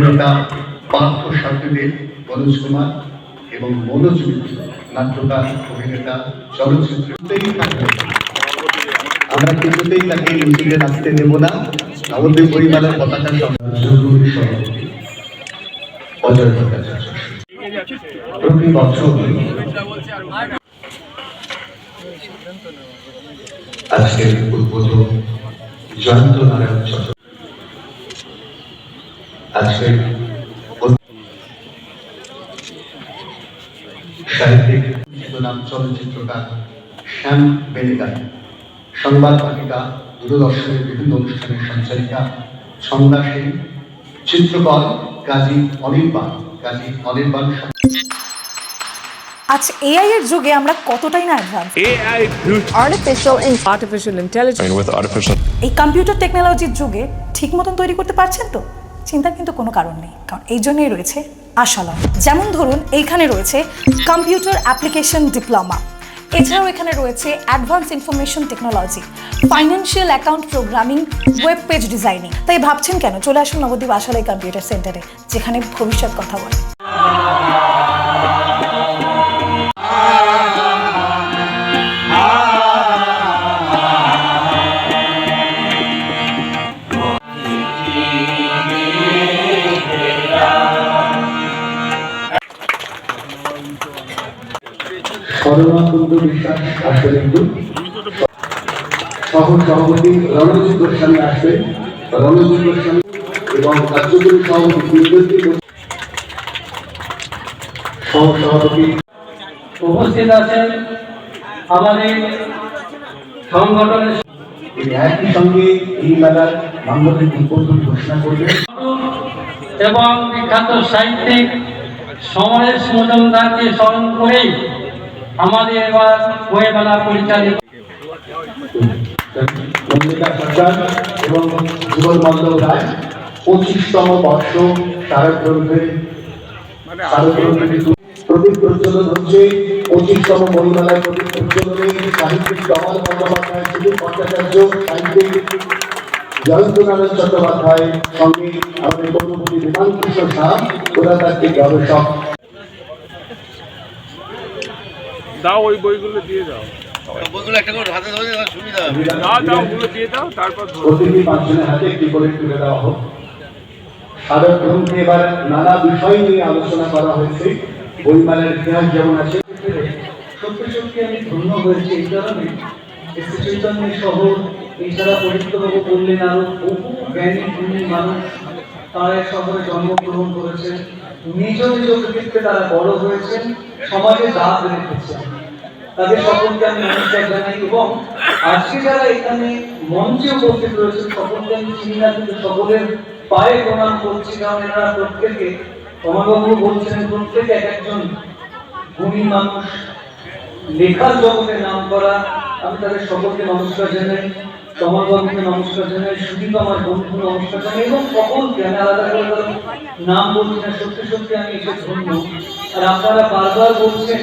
অভিনেতা পার্থ সার্থদেব মনোজ কুমার এবং মনোজ মিত্র, নাট্যকার, অভিনেতা চলচ্চিত্রতেই থাকবে। আমরা কিছুতেই তাকে মিছিলে দেব না? আমাদের পরিবারের পতাকা অজয় প্রতি বছর আজকের উদ্বোধন জয়ন্ত নারায়ণ চট্টোপাধ্যায় উদ- সাহিত্যিক নাম চলচ্চিত্রকার শ্যাম সংবাদ পাঠিকা দূরদর্শনের বিভিন্ন অনুষ্ঠানের সঞ্চালিকা ছন্দা সেন চিত্রকর কাজী অনির্বাণ কাজী অনির্বাণ আজ এআই এর যুগে আমরা কতটাই না advance artificial intelligence. I mean, with artificial এই কম্পিউটার টেকনোলজির যুগে ঠিক মতন তৈরি করতে পারছেন তো? চিন্তার কিন্তু কোনো কারণ নেই, কারণ এই জন্যই রয়েছে আশালম যেমন ধরুন, এইখানে রয়েছে কম্পিউটার অ্যাপ্লিকেশন ডিপ্লোমা এছাড়াও এখানে রয়েছে advance information technology financial account programming web page designing তাই ভাবছেন কেন? চলে আসুন নবদ্বীপ আশালয় কম্পিউটার সেন্টারে যেখানে ভবিষ্যৎ কথা বলে। বিশ্বাস সহ সভাপতি রণজিৎ গোস্বামী রণজিৎ গোস্বামী এবং কার্যকরী সভাপতি উপস্থিত আছেন আমাদের সংগঠনের একই সঙ্গে এই মেলার উদ্বোধন ঘোষণা এবং বিখ্যাত সাহিত্যিক সমরেশ মজুমদারকে স্মরণ করেই আমাদের এবার বই মেলা পরিচালিত মল্লিকা সরকার এবং যুগল রায় পঁচিশতম বর্ষ শারদগ্রন্থের শারদগ্রন্থের প্রদীপ প্রজ্বলন হচ্ছে। পঁচিশতম বইমেলায় প্রদীপ প্রজ্বলনে সাহিত্যিক কমল বন্দ্যোপাধ্যায় সুদীপ ভট্টাচার্য সাহিত্যিক জয়ন্ত নারায়ণ চট্টোপাধ্যায় সঙ্গে আমাদের কর্মপতি বিমান কৃষ্ণ শাহ পুরাতাত্ত্বিক গবেষক। দাও ওই বইগুলো দিয়ে দাও। দাও দাও ওগুলো দিয়ে দাও তারপর ধরো। প্রতিটি পাঁচজনের হাতে একটি করে তুলে দেওয়া হোক। সাধক গ্রন্থে এবার নানা বিষয় নিয়ে আলোচনা করা হয়েছে। বইমেলার ইতিহাস যেমন আছে সত্যি সত্যি আমি ধন্য হয়েছি এই কারণে। যে চৈতন্য শহর এছাড়া পরিত্রবাবু বললেন আরও বহু জ্ঞানী গুণী মানুষ তারা এই শহরে জন্মগ্রহণ করেছেন। নিজ নিজ কৃতিত্বে তারা বড় হয়েছেন, সমাজে দাগ রেখেছেন তাদের সকলকে আমি নমস্কার জানাই এবং আজকে যারা এখানে মঞ্চে উপস্থিত রয়েছেন, সকলকে আমি চিনি না, কিন্তু সকলের পায়ে প্রণাম করছি, কারণ এনারা প্রত্যেকে কমলবাবু বলছেন প্রত্যেকে এক একজন গুণী মানুষ। লেখার জগতে নাম করা আমি তাদের সকলকে নমস্কার জানাই। কমলবাবুকে নমস্কার জানাই, সুদীপ আমার বন্ধু নমস্কার জানাই, এবং সকলকে আমি আলাদা করে নাম বলছি না, সত্যি সত্যি আমি এসে ধন্য। আর আপনারা বারবার বলছেন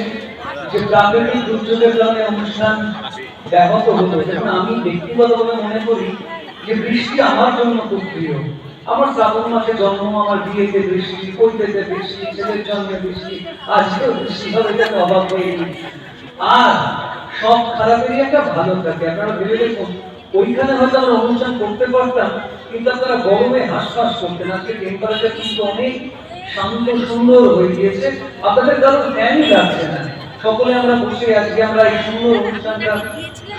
যে প্রাকৃতিক দুর্যোগের কারণে অনুষ্ঠান ব্যাহত হতো। যেমন আমি ব্যক্তিগতভাবে মনে করি যে বৃষ্টি আমার জন্য খুব প্রিয়। আমার শ্রাবণ মাসে জন্ম, আমার বিয়েতে বৃষ্টি, কইতেতে বৃষ্টি, ছেলের জন্মে বৃষ্টি, আজকেও বৃষ্টি হবে এটাকে অবাক হয়ে আর সব খারাপেরই একটা ভালো থাকে, আপনারা ভেবে দেখুন। ওইখানে হয়তো আমরা অনুষ্ঠান করতে পারতাম, কিন্তু আপনারা গরমে হাঁসফাঁস করতেন আজকে টেম্পারেচার কিন্তু অনেক শান্ত সুন্দর হয়ে গিয়েছে। আপনাদের কারও ফ্যানই লাগছে না। সকলে আমরা বসে আজকে আমরা এই সুন্দর অনুষ্ঠানটা,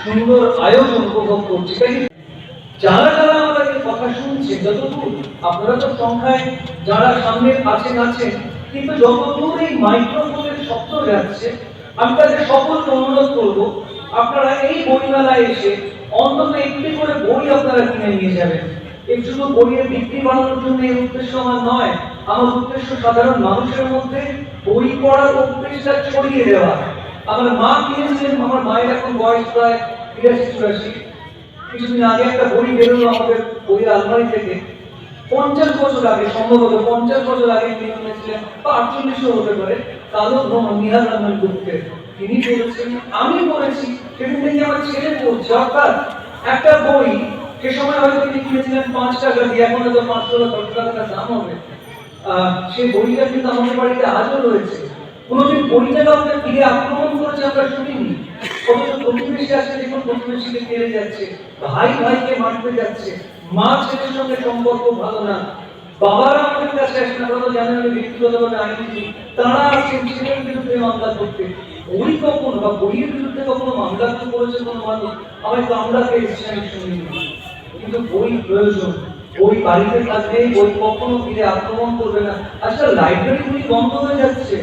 সুন্দর আয়োজন উপভোগ করছি। তাই যারা যারা এই কথা শুনছি, যতদূর আপনারা তো সংখ্যায় যারা সামনে আছেন আছেন, কিন্তু যতদূর এই মাইক্রোফোনের শব্দ যাচ্ছে, আমি তাদের সকলকে অনুরোধ করব, আপনারা এই বইমেলায় এসে অন্তত একটি করে বই আপনারা কিনে নিয়ে যাবেন। এই শুধু বইয়ের বিক্রি বাড়ানোর জন্য এই উদ্দেশ্য আমার নয়। আমার উদ্দেশ্য সাধারণ মানুষের মধ্যে বই পড়ার অভ্যেসটা ছড়িয়ে দেওয়া। আমার মা কিনেছিলেন আমার মায়ের এখন বয়স প্রায় বিরাশি চুরাশি। কিছুদিন আগে একটা বই বেরোলো আমাদের বইয়ের আলমারি থেকে। পঞ্চাশ বছর আগে, সম্ভবত পঞ্চাশ বছর আগে তিনি এনেছিলেন বা আটচল্লিশও হতে পারে কালো ভ্রমণ নিহার রহমান গুপ্তের তিনি পড়েছেন আমি পড়েছি একটা বই, সে সময় হয়তো তিনি কিনেছিলেন পাঁচ টাকা দিয়ে, এখন হয়তো পাঁচশো বা দশ টাকা দাম হবে। বইটা কিন্তু আমাদের বাড়িতে আজও রয়েছে। কোনোদিন বইটা কাউকে ফিরে আক্রমণ করেছে আমরা শুনিনি। অথচ প্রতিবেশী আসে দেখুন প্রতিবেশীকে যাচ্ছে, ভাই ভাইকে মারতে যাচ্ছে। মা ছেলের সঙ্গে সম্পর্ক ভালো না। বাবারা আমাদের কাছে আসে না, তারা তো জানেন আমি ব্যক্তিগতভাবে তারা আসেন ছেলের বিরুদ্ধে মামলা করতে। ওই কখন বা বইয়ের বিরুদ্ধে কখনো মামলা তো করেছে কোনো মানুষ হয়তো আমরা পেয়েছি আমি শুনিনি কিন্তু বই প্রয়োজন বই বাড়িতে থাকলে বই কখনো ফিরে আক্রমণ করবে না। আজকাল লাইব্রেরিগুলি বন্ধ হয়ে যাচ্ছে।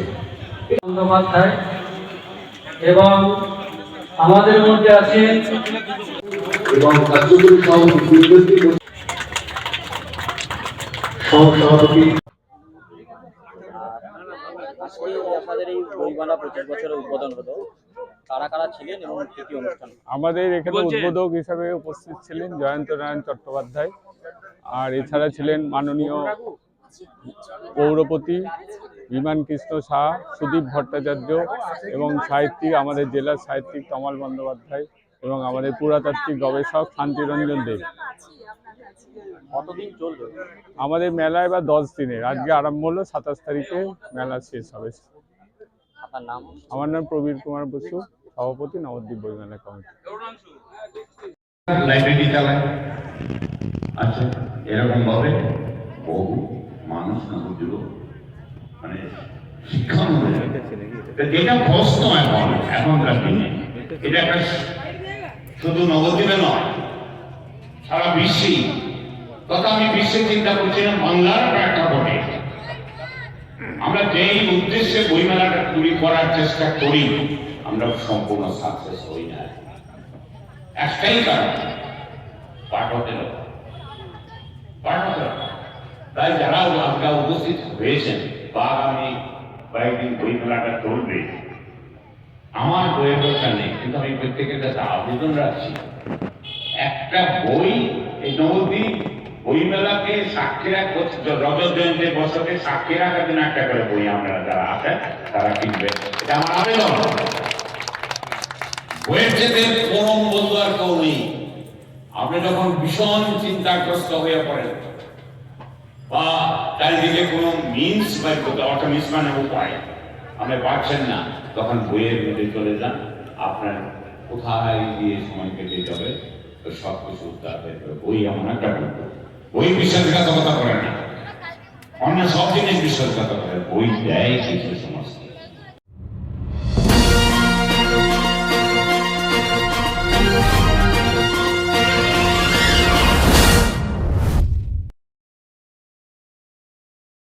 বন্দ্যোপাধ্যায় এবং আমাদের মধ্যে আছেন এবং কার্যকরী সভাপতি সহ-সভাপতি আজকে আপনাদের এই বইমেলা পঁচিশ উদ্বোধন হলো কারা কারা ছিলেন এবং কি কি অনুষ্ঠান? আমাদের এখানে উদ্বোধক হিসাবে উপস্থিত ছিলেন জয়ন্ত নারায়ণ চট্টোপাধ্যায় আর এছাড়া ছিলেন মাননীয় পৌরপতি বিমান কৃষ্ণ শাহ সুদীপ ভট্টাচার্য এবং সাহিত্যিক আমাদের জেলার সাহিত্যিক তমাল বন্দ্যোপাধ্যায় এবং আমাদের পুরাতাত্ত্বিক গবেষক শান্তিরঞ্জন দেব। কতদিন চলবে? আমাদের মেলা এবার দশ দিনের। আজকে আরম্ভ হলো সাতাশ তারিখে মেলা শেষ হবে। আপনার নাম? আমার নাম প্রবীর কুমার বসু সভাপতি নবদ্বীপ বইমেলা কমিটি লাইব্রেরি চালায়? আচ্ছা এরকম ভাবে বহু মানুষ মানে শিক্ষা যেটা প্রশ্ন এখন এখনকার দিনে। এটা একটা শুধু নবদ্বীপে নয় সারা বিশ্বেই তথা আমি বিশ্বে চিন্তা করছিলাম বাংলার প্রেক্ষাপটে আমরা যেই উদ্দেশ্যে বইমেলাটা তৈরি করার চেষ্টা করি, আমরা সম্পূর্ণ সাকসেস হই না। একটাই কারণ, পাঠকের পাঠকের তাই যারা আজকে উপস্থিত হয়েছেন বা আমি কয়েকদিন বই মেলাটা চলবে, আমার বইয়ের দরকার নেই, কিন্তু আমি প্রত্যেকের কাছে আবেদন রাখছি, একটা বই এই নবদ্বীপ বই মেলাকে সাক্ষী রাখ রজত জয়ন্তী বছরকে সাক্ষী রাখার জন্য একটা করে বই আমরা যারা আছে, তারা কিনবে। এটা আমার আবেদন। বইয়ের চেয়ে পরম বন্ধু আর কেউ নেই। আপনি যখন ভীষণ চিন্তাগ্রস্ত হয়ে পড়েন, বা চারিদিকে কোনো মিনস বাই অর্থাৎ মিস মানে উপায়, আপনি পাচ্ছেন না, তখন বইয়ের মধ্যে চলে যান। আপনার কোথায় গিয়ে সময় কেটে যাবে সব কিছু উদ্ধার হয়ে বই এমন একটা বই বিশ্বাসঘাতকতা করে না। অন্য সব জিনিস বিশ্বাসঘাতক করে ওই দেয় কিছু সময়